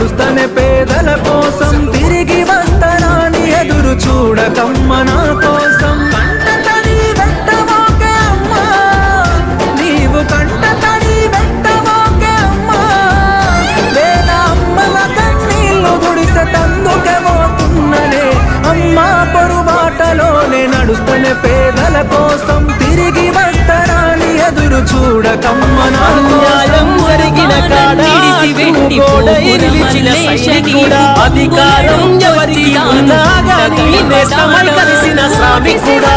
నడుస్తనే పేదల కోసం తిరిగి వస్తానని ఎదురు చూడకమ్మ నా కోసం. నడుస్తనే పేదల కోసం తిరిగి వస్తానని ఎదురు చూడకమ్మ నా సైనికుడా అధికారం ఎవరికి ఉన్నా కలిసిన శ్రామికుడా.